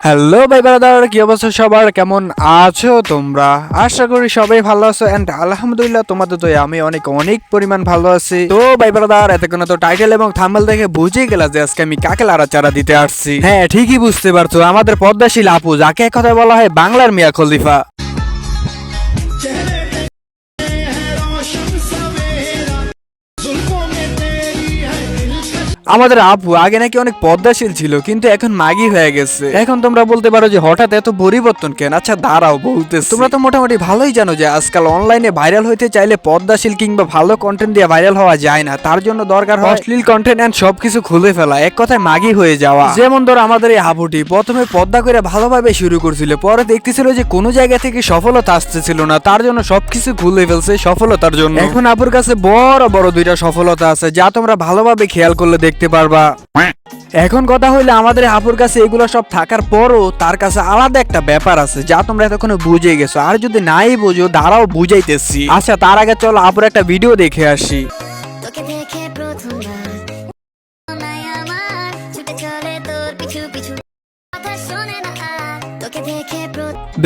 Hello ভাই brother কি অবস্থা সবার? কেমন আছো তোমরা? আশা করি সবাই ভালো আছো এন্ড আলহামদুলিল্লাহ তোমাদের তো আমি অনেক অনেক পরিমাণ ভালো আছি। তো, ভাই ব্রাদার এতক্ষণ তো টাইটেল এবং থাম্বেল দেখে বুঝে গেলা যে আজকে আমি কাকে লাড়া চারা দিতে আসছি। হ্যাঁ ঠিকই বুঝতে পারছ, আমাদের পদ্মাশীল আপু যাকে এক কথায় বলা হয় বাংলার মিয়া খলিফা। আমাদের আপু আগে নাকি অনেক পদ্মাশীল ছিল, কিন্তু এখন মাগি হয়ে গেছে। এখন তোমরা বলতে পারো যে হঠাৎ এত পরিবর্তন কেন? আচ্ছা দাঁড়াও বলতে তোমরা তো মোটামুটি ভালোই জানো যে আজকাল অনলাইনে ভাইরাল হইতে চাইলে পদ্মাশীল কিংবা ভালো কন্টেন্ট দিয়ে ভাইরাল হওয়া যায় না। তার জন্য দরকার হয় অশ্লীল কন্টেন্ট এন্ড সবকিছু খুলে ফেলা, এক কথায় মাগি হয়ে যাওয়া। যেমন ধরো আমাদের এই আপুটি, প্রথমে পদ্মা করে ভালোভাবে শুরু করছিল, পরে দেখতেছিল যে কোনো জায়গা থেকে সফলতা আসতেছিল না, তার জন্য সবকিছু খুলে ফেলছে সফলতার জন্য। এখন আপুর কাছে বড় বড় দুইটা সফলতা আছে, যা তোমরা ভালোভাবে খেয়াল করলে দেখতে পারবা। এখন কথা হইলে আমাদের আপুর কাছে এগুলো সব থাকার পরও তার কাছে আলাদা একটা ব্যাপার আছে, যা তোমরা এতক্ষণ বুঝে গেছো। আর যদি নাই বুঝো, দাঁড়াও বুঝাইতেছি। আচ্ছা তার আগে চলো আপুর একটা ভিডিও দেখে আসি। দেখে প্রথমবার। চলে তোর পিছু পিছু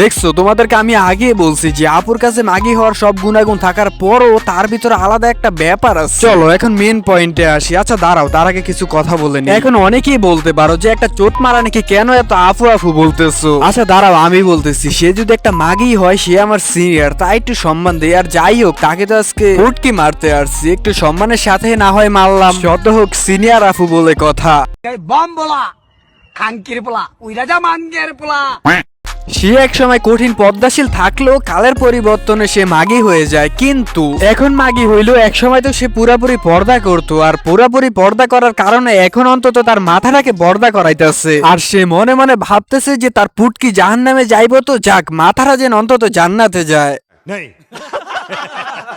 দেখছ তোমাদেরকে আমি আগে বলছি যে আপুর কাছে মাগি হওয়ার সব গুণাগুণ থাকার পরও তার ভিতরে আলাদা একটা ব্যাপার আছে। চলো এখন মেন পয়েন্টে আসি। আচ্ছা দাঁড়াও তার আগে কিছু কথা বলে নি এখন অনেকেই বলতে পারো যে একটা চোট মারা নাকি কেন এত আফু আফু বলতেছো? আচ্ছা দাঁড়াও আমি বলতেছি সে যদি একটা মাগি হয় সে আমার সিনিয়র তাই একটু সম্মান দেয় আর যাই হোক তাকে তো আজকে উটকি মারতে আসছি। একটু সম্মানের সাথে না হয় মারলাম। যত হোক সিনিয়র আফু বলে কথা। বম বলা খাঙ্কির পোলা ওই রাজা মাঙ্গের পোলা সে এক সময় কঠিন পদ্মাশীল থাকলেও কালের পরিবর্তনে সে মাগি হয়ে যায়, কিন্তু এখন মাগি হইল এক সময় তো সে পুরাপুরি পর্দা করতো আর পুরাপুরি পর্দা করার কারণে এখন অন্তত তার মাথাটাকে পর্দা করাইতেছে। আর সে মনে মনে ভাবতেছে যে তার পুটকি জাহান নামে যাইব তো যাক, মাথাটা যেন অন্তত জান্নাতে যায়।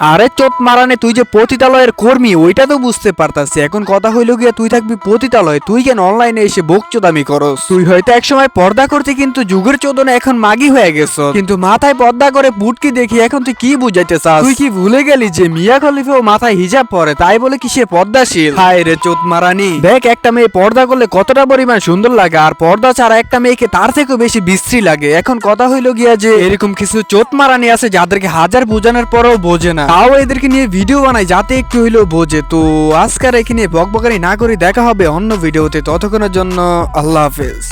আরে চোট মারানে তুই যে পতিতালয়ের কর্মী, ওইটা তো বুঝতে পারতাছি। এখন কথা হইল গিয়া তুই থাকবি পতিতালয়, তুই কেন অনলাইনে এসে বকচোদামি করস? তুই হয়তো একসময় পর্দা করতে, কিন্তু যুগের চোদনে এখন মাগি হয়ে গেছ কিন্তু মাথায় পর্দা করে পুটকি দেখি, এখন তুই কি বুঝাইতে চাস? তুই কি ভুলে গেলি যে মিয়া খলিফাও মাথায় হিজাব পরে, তাই বলে কি সে পর্দাশীল? হায় রে চোট মারানি। দেখ, একটা মেয়ে পর্দা করলে কতটা পরিমাণ সুন্দর লাগে, আর পর্দা ছাড়া একটা মেয়েকে তার থেকেও বেশি বিশ্রী লাগে। এখন কথা হইল গিয়া যে এরকম কিছু চোট মারানি আছে, যাদেরকে হাজার বোঝানোর পরেও বোঝে না। তাও এদেরকে নিয়ে ভিডিও বানাই যাতে একটু হইলেও বোঝে। তো আজকার এখানে বকবকারি না করে দেখা হবে অন্য ভিডিওতে। ততক্ষণের জন্য আল্লাহ হাফেজ।